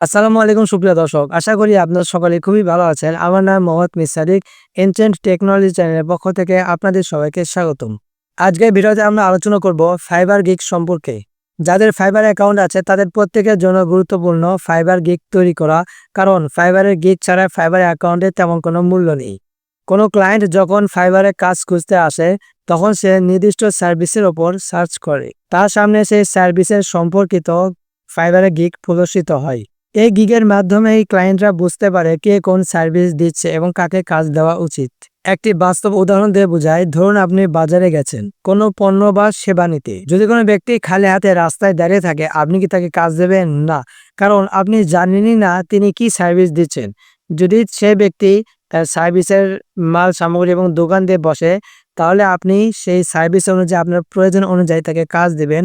আসসালামু আলাইকুম, সুপ্রিয় দর্শক। আশা করি আপনার সকলে খুবই ভালো আছেন। আমার নাম মোহাম্মদ মিসাদিক এনচেন্ট টেকনোলজি চ্যানেলের পক্ষ থেকে আপনাদের সবাইকে স্বাগতম। আজকের ভিডিওতে আমরা আলোচনা করব ফাইবার গিগ সম্পর্কে। যাদের ফাইবার অ্যাকাউন্ট আছে, তাদের প্রত্যেকের জন্য গুরুত্বপূর্ণ ফাইবার গিগ তৈরি করা। কারণ ফাইবারের গিগ ছাড়া ফাইবার অ্যাকাউন্টে তেমন কোনো মূল্য নেই। কোনো ক্লায়েন্ট যখন ফাইবারে কাজ খুঁজতে আসে, তখন সে নির্দিষ্ট সার্ভিসের ওপর সার্চ করে। তার সামনে সেই সার্ভিসের সম্পর্কিত ফাইবারে গিগ প্রদর্শিত হয়। এই গিগের মাধ্যমে এই ক্লায়েন্টরা বুঝতে পারে কে কোন সার্ভিস দিচ্ছে এবং কাকে কাজ দেওয়া উচিত। একটি বাস্তব উদাহরণ দিয়ে বোঝায়, ধরুন আপনি বাজারে গেছেন, কোনো পণ্য বা সেবা নিতে। যদি কোনো ব্যক্তি খালি হাতে রাস্তায় দাঁড়িয়ে থাকে, আপনি কি তাকে কাজ দেবেন? না। কারণ আপনি জানেনই না তিনি কি সার্ভিস দিচ্ছেন। যদি সে ব্যক্তি সার্ভিসের মাল, সামগ্রী এবং দোকান দিয়ে বসে, তাহলে আপনি সেই সার্ভিস অনুযায়ী, আপনার প্রয়োজন অনুযায়ী তাকে কাজ দেবেন।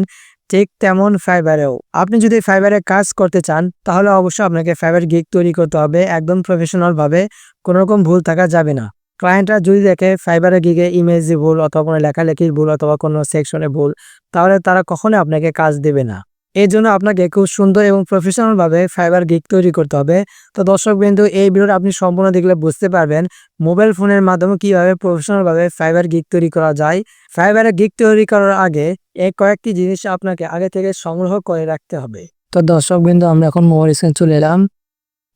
ঠিক তেমন ফাইবারেও আপনি যদি ফাইবারে কাজ করতে চান, তাহলে অবশ্যই আপনাকে ফাইবার গিগ তৈরি করতে হবে। একদম প্রফেশনালভাবে কোনোরকম কোনো রকম ভুল থাকা যাবে না। ক্লায়েন্টরা যদি দেখে ফাইবারে গিগে ইমেজে ভুল অথবা কোনো লেখালেখির ভুল অথবা কোনো সেকশনে ভুল, তাহলে তারা কখনো আপনাকে কাজ দেবে না। এই জন্য আপনাকে খুব সুন্দর এবং প্রফেশনালভাবে ফাইবার গিগ তৈরি করতে হবে। তো দর্শক বিন্দু, এই ভিডিওটা আপনি সম্পূর্ণ দেখলে বুঝতে পারবেন মোবাইল ফোনের মাধ্যমে কীভাবে প্রফেশনালভাবে ফাইবার গিগ তৈরি করা যায়। ফাইবারের গিগ তৈরি করার আগে এই কয়েকটি জিনিস আপনাকে আগে থেকে সংগ্রহ করে রাখতে হবে। তো দর্শক বিন্দু, আমরা এখন মোবাইল স্ক্রিন চলে এলাম।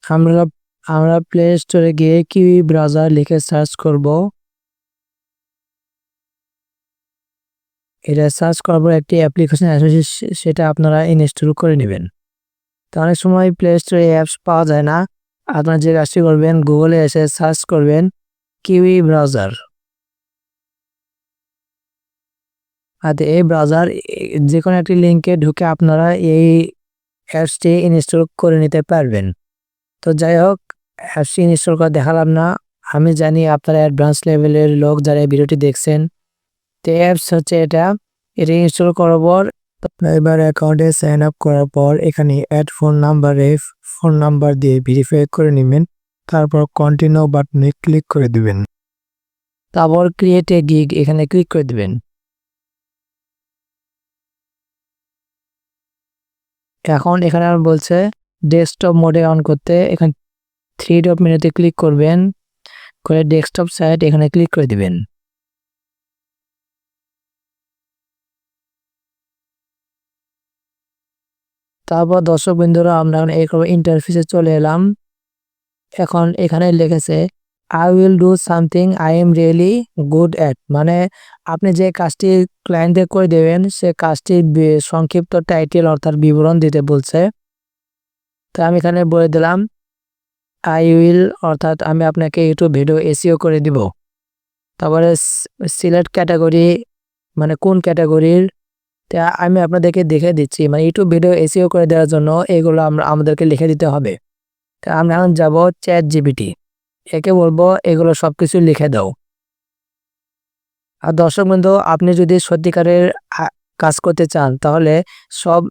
আমরা আমরা প্লে স্টোরে গিয়ে কিউই ব্রাউজার লিখে সার্চ করব। এটা সার্চ করার পর একটি অ্যাপ্লিকেশন আসবে সেটা আপনারা ইনস্টল করে নেবেন। তো অনেক সময় প্লে স্টোরে অ্যাপস পাওয়া যায় না। আপনারা যে কাজটি করবেন গুগলে এসে সার্চ করবেন কিউই ব্রাউজার আর এই ব্রাউজার যে কোনো একটি লিঙ্কে ঢুকে আপনারা এই অ্যাপসটি ইনস্টল করে নিতে পারবেন। তো যাই হোক অ্যাপসটি ইনস্টল করে দেখালাম না। আমি জানি আপনারা অ্যাডভান্স লেভেলের লোক যারা এই ভিডিওটি দেখছেন। তো অ্যাপস হচ্ছে এটা। এটা ইনস্টল করার পর এবার অ্যাকাউন্টে সাইন আপ করার পর, এখানে অ্যাড ফোন নাম্বারে ফোন নাম্বার দিয়ে ভেরিফাই করে নেবেন। তারপর কন্টিনিউ বাটনে ক্লিক করে দিবেন। তারপর ক্রিয়েট এ গিগ এখানে ক্লিক করে দিবেন। এখন এখানে আমার বলছে ডেস্কটপ মোডে অন করতে এখানে থ্রি ডট মেনুতে ক্লিক করবেন। করে ডেস্কটপ সাইট এখানে ক্লিক করে দিবেন। তারপর দর্শক বিন্দুরা আমরা এখন এই ইন্টারফেসে চলে এলাম। এখন এখানে লিখেছে I will do something I am really good at মানে আপনি যে কাজটি ক্লায়েন্টদের করে দেবেন, সে কাজটির সংক্ষিপ্ত টাইটেল অর্থাৎ বিবরণ দিতে বলছে। তো আমি এখানে বলে দিলাম আই উইল অর্থাৎ আমি আপনাকে ইউটিউব ভিডিও এসিও করে দিব। তারপরে সিলেক্ট ক্যাটাগরি মানে কোন ক্যাটাগরির তা আমি আপনাদেরকে দেখে দিচ্ছি। মানে ইউটিউব ভিডিও এসিও করে দেওয়ার জন্য এগুলো আমরা, আমাদেরকে লিখে দিতে হবে। তা আমরা এখন যাব চ্যাট জিবিটি একে বলব, এগুলো সব কিছু লিখে দাও। আর দর্শক বন্ধু, আপনি যদি সত্যিকারের কাজ করতে চান, তাহলে সব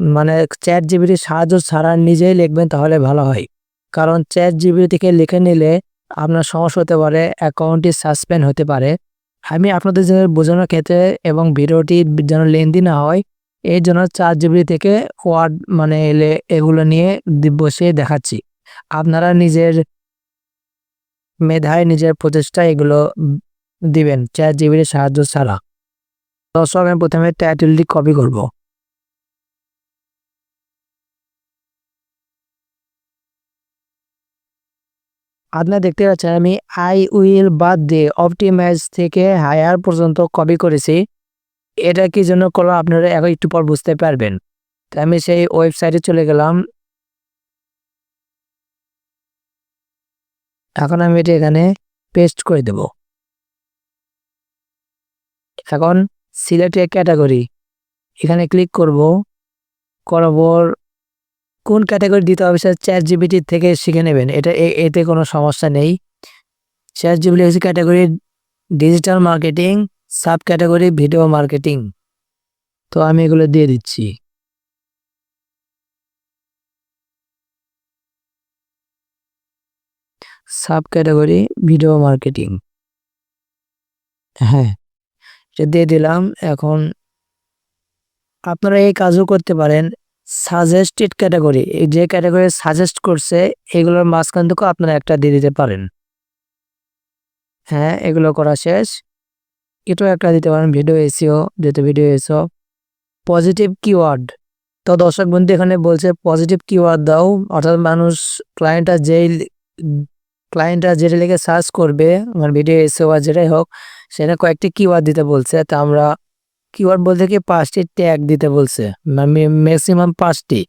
মানে চ্যাট জিবিটির সাহায্য ছাড়া নিজেই লিখবেন, তাহলে ভালো হয়। কারণ চ্যাট জিবিটি থেকে লিখে নিলে আপনার সমস্যা হতে পারে অ্যাকাউন্টটি সাসপেন্ড হতে পারে। আমি আপনাদের জন্য বোঝানোর ক্ষেত্রে এবং ভিডিওটি যেন লেন্দি না হয় এই জন্য চার জিবি থেকে ওয়ার্ড মানে এলে এগুলো নিয়ে বসে দেখাচ্ছি। আপনারা নিজের মেধায় নিজের প্রচেষ্টায় এগুলো দিবেন চার জিবির সাহায্য ছাড়া। দর্শক, আমি প্রথমে টাইটেলটি কপি করব। আপনারা দেখতে পাচ্ছেন আমি আই উইল বাদ দিয়ে অপটিমাইজ থেকে হায়ার পর্যন্ত কপি করেছি। এটা কি জন্য করলাম আপনারা এখন একটু পর বুঝতে পারবেন। তো আমি সেই ওয়েবসাইটে চলে গেলাম। এখন আমি এটা এখানে পেস্ট করে দেব। এখন সিলেক্ট ক্যাটাগরি এখানে ক্লিক করব। করার পর কোন ক্যাটাগরি দিতে হবে সেটা চ্যাট জিবিটি থেকে শিখে নেবেন। এটা এতে কোনো সমস্যা নেই। চ্যাট জিবিটি হচ্ছে category digital marketing sub category video marketing. তো আমি এগুলো দিয়ে দিচ্ছি। Sub category video marketing. হ্যাঁ এটা দিয়ে দিলাম। এখন আপনারা এই কাজও করতে পারেন। সাজেস্টেড ক্যাটাগরি যে ক্যাটাগরি সাজেস্ট করছে, এগুলোর মাঝখান থেকেও আপনারা একটা দিয়ে দিতে পারেন। হ্যাঁ এগুলো করা শেষ। এটাও একটা দিতে পারেন, ভিডিও এসিও, যেহেতু ভিডিও এসিও। Positive keyword. তো দর্শক বন্ধু, এখানে বলছে, পজিটিভ কিওয়ার্ড দাও। অর্থাৎ মানুষ, ক্লায়েন্টটা যেই ক্লায়েন্টরা যেটা লিখে সার্চ করবে আমার ভিডিও এসিও বা যেটাই হোক সেটা কয়েকটি কিওয়ার্ড দিতে বলছে। তা আমরা কিওয়ার্ড বলতে কি পাঁচটি ট্যাগ দিতে বলছে? ম্যাক্সিমাম পাঁচটি।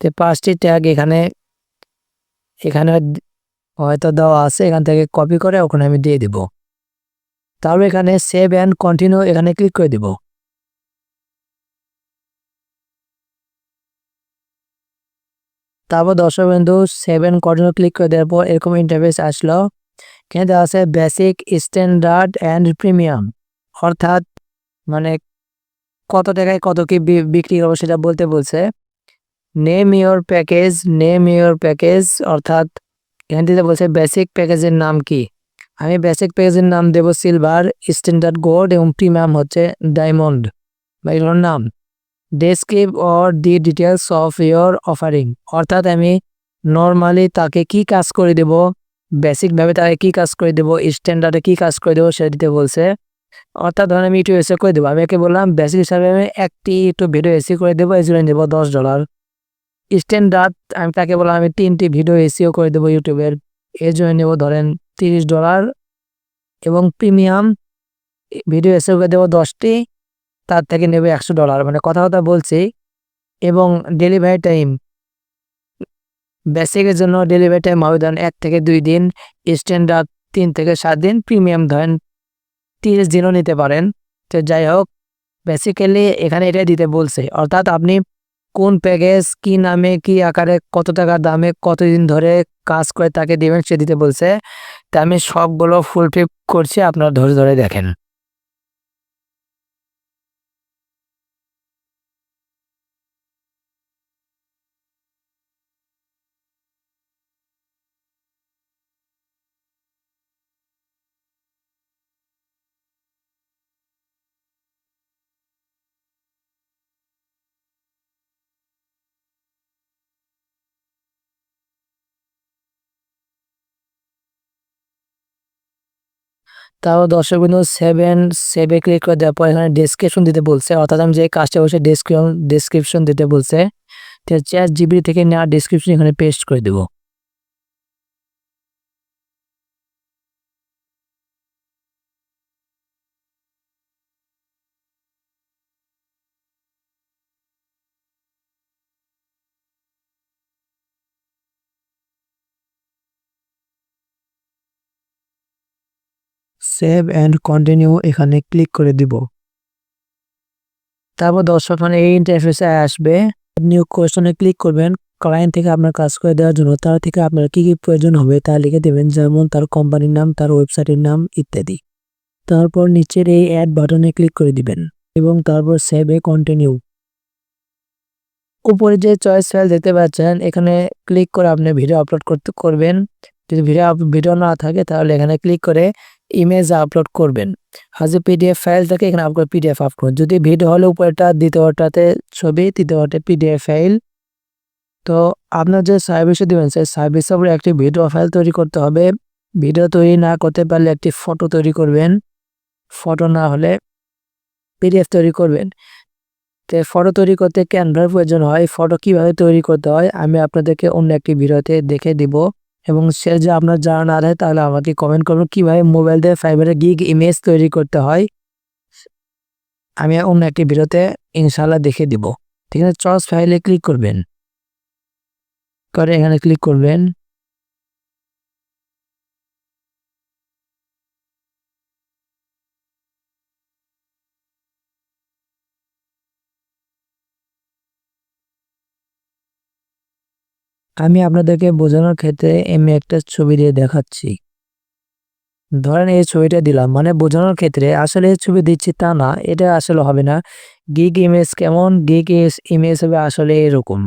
তো পাঁচটি ট্যাগ এখানে এখানে হয়তো দেওয়া আছে, এখান থেকে কপি করে ওখানে আমি দিয়ে দিব। তারপর এখানে সেভ অ্যান্ড কন্টিনিউ এখানে ক্লিক করে দিব। তারপর দর্শক বিন্দু সেভেন কন্টিনিউ ক্লিক করে দেওয়ার পর এরকম ইন্টারফেস আসলো। দেওয়া আছে বেসিক স্ট্যান্ডার্ড অ্যান্ড প্রিমিয়াম অর্থাৎ মানে কত টাকায় কত কি বিক্রি করব সেটা বলতে বলছে। Name your package name your package অর্থাৎ এখান থেকে বলছে বেসিক প্যাকেজের নাম কি? আমি বেসিক প্যাকেজের নাম দেব সিলভার স্ট্যান্ডার্ড গোল্ড এবং প্রিমিয়াম হচ্ছে ডায়মন্ড বা এগুলোর নাম। Describe or the details of your offering অর্থাৎ আমি নর্মালি তাকে কি কাজ করে দেব? বেসিকভাবে তাকে কি কাজ করে দেবো? স্ট্যান্ডার্ডে কি কাজ করে দেবো? সেটা দিতে বলছে। অর্থাৎ ধরেন আমি একটু এসে করে দেবো। আমি একে বললাম বেসিক হিসাবে আমি একটি একটু ভিডিও এসি করে দেবো এই জন্য দেবো দশ ডলার স্ট্যান্ডার্ড আমি তাকে বললাম, আমি তিনটি ভিডিও এসিও করে দেবো ইউটিউবের এর। জন্য নেব ধরেন তিরিশ ডলার এবং প্রিমিয়াম ভিডিও এসিও করে দেবো দশটি, তার থেকে নেবে একশো ডলার মানে কথা কথা বলছি। এবং ডেলিভারি টাইম বেসিকের জন্য ডেলিভারি টাইম হবে ধরেন এক থেকে দুই দিন। স্ট্যান্ডার্ড তিন থেকে সাত দিন প্রিমিয়াম ধরেন তিরিশ দিনও নিতে পারেন। তো যাই হোক বেসিক্যালি এখানে এটা দিতে বলছে। অর্থাৎ আপনি কোন প্যাকেজ কি নামে, কি আকারে, কত টাকা দামে, কতদিন ধরে কাজ করে তাকে দেবেন সে দিতে বলছে। তা আমি সবগুলো ফুলফিল করছি, আপনারা ধরে ধরে দেখেন। তাও দর্শক বিন্দু সেভেন সেভে ক্লিক করে দেওয়ার পর এখানে ডেসক্রিপশন দিতে বলছে। অর্থাৎ আমি যে কাজটা বসে ডেসক্রিপশন ডেসক্রিপশন দিতে বলছে চ্যাট জিবি থেকে নেওয়া ডেসক্রিপশন এখানে পেস্ট করে দেবো। সেভ অ্যান্ড কন্টিনিউ এখানে ক্লিক করে দিব। তারপর দর্শক মানে এই ইন্টারফেসে আসবে। নিউ কোয়েশনে ক্লিক করবেন। ক্লায়েন্ট থেকে আপনার কাজ করে দেওয়ার জন্য তার থেকে আপনার কি কি প্রয়োজন হবে তা লিখে দেবেন, যেমন তার কোম্পানির নাম, তার ওয়েবসাইটের নাম ইত্যাদি। তারপর নিচের এই অ্যাড বাটনে ক্লিক করে দিবেন এবং তারপর সেভ এ কন্টিনিউ উপরে যে চয়েস ফাইল দেখতে পাচ্ছেন, এখানে ক্লিক করে আপনি ভিডিও আপলোড করতে করবেন। যদি ভিডিও ভিডিও না থাকে তাহলে এখানে ক্লিক করে ইমেজ আপলোড করবেন। আর যে পিডিএফ ফাইল থাকে, এখানে আপলোড পিডিএফ আপলোড যদি ভিডিও হলে উপরেটা দ্বিতীয়টাতে ছবি তৃতীয়টা পিডিএফ ফাইল তো আপনার যে সার্ভিসে দেবেন, সেই সার্ভিসের উপরে একটি ভিডিও ফাইল তৈরি করতে হবে। ভিডিও তৈরি না করতে পারলে একটি ফটো তৈরি করবেন। ফটো না হলে পিডিএফ তৈরি করবেন। তো ফটো তৈরি করতে ক্যানভার প্রয়োজন হয়। ফটো কীভাবে তৈরি করতে হয়, আমি আপনাদেরকে অন্য একটি ভিডিওতে দেখে দিব। এবং সে যে আপনার জানা না থাকে তাহলে আমাকে কমেন্ট করবেন কীভাবে মোবাইল দিয়ে ফাইবারের গিগ ইমেজ তৈরি করতে হয়। আমি অন্য একটি ভিডিওতে ইনশাল্লাহ দেখে দিব। ঠিক আছে চয়েস ফাইলে ক্লিক করবেন। করে এখানে ক্লিক করবেন। আমি আপনাদেরকে বোঝানোর ক্ষেত্রে আমি একটা ছবি দিয়ে দেখাচ্ছি। ধরেন এই ছবিটা দিলাম মানে বোঝানোর ক্ষেত্রে আসলে এই ছবি দিচ্ছি তা না, এটা আসলে হবে না। গিগ ইমেজ কেমন? গিগ ইমেজ হবে আসলে এরকম।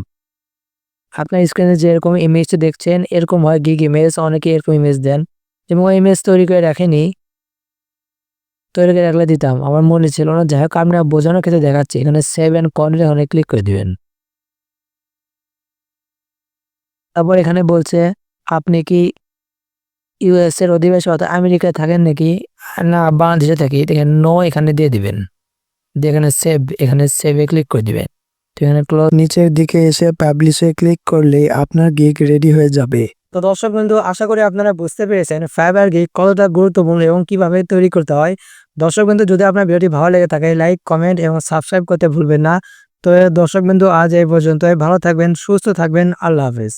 আপনার স্ক্রিনে যেরকম ইমেজটা দেখছেন, এরকম হয় গিগ ইমেজ অনেকে এরকম ইমেজ দেন। এবং ওই ইমেজ তৈরি করে রাখেনি, তৈরি করে রাখলে দিতাম। আমার মনে ছিল না, যাই হোক, আপনি বোঝানোর ক্ষেত্রে দেখাচ্ছি। এখানে সেভ অ্যান্ড এখানে ক্লিক করে দিবেন। তারপর এখানে বলছে, আপনি কি ইউএস এর অধিবাসী অর্থাৎ আমেরিকায় থাকেন নাকি? না, বাংলাদেশে থাকি। এখানে নো এখানে দিয়ে দিবেন। দিয়ে এখানে সেভ এখানে সেভে ক্লিক করে দিবেন। তো এখানে ক্লোজ নিচের দিকে এসে পাবলিশে ক্লিক করলেই আপনার গিগ রেডি হয়ে যাবে। তো দর্শক বন্ধু, আশা করি আপনারা বুঝতে পেরেছেন ফাইবার গিগ কতটা গুরুত্বপূর্ণ এবং কীভাবে তৈরি করতে হয়। দর্শক বন্ধু, যদি আপনার ভিডিওটি ভালো লেগে থাকে লাইক কমেন্ট এবং সাবস্ক্রাইব করতে ভুলবেন না। তো দর্শক বন্ধু, আজ এই পর্যন্ত ভালো থাকবেন, সুস্থ থাকবেন। আল্লাহ হাফেজ।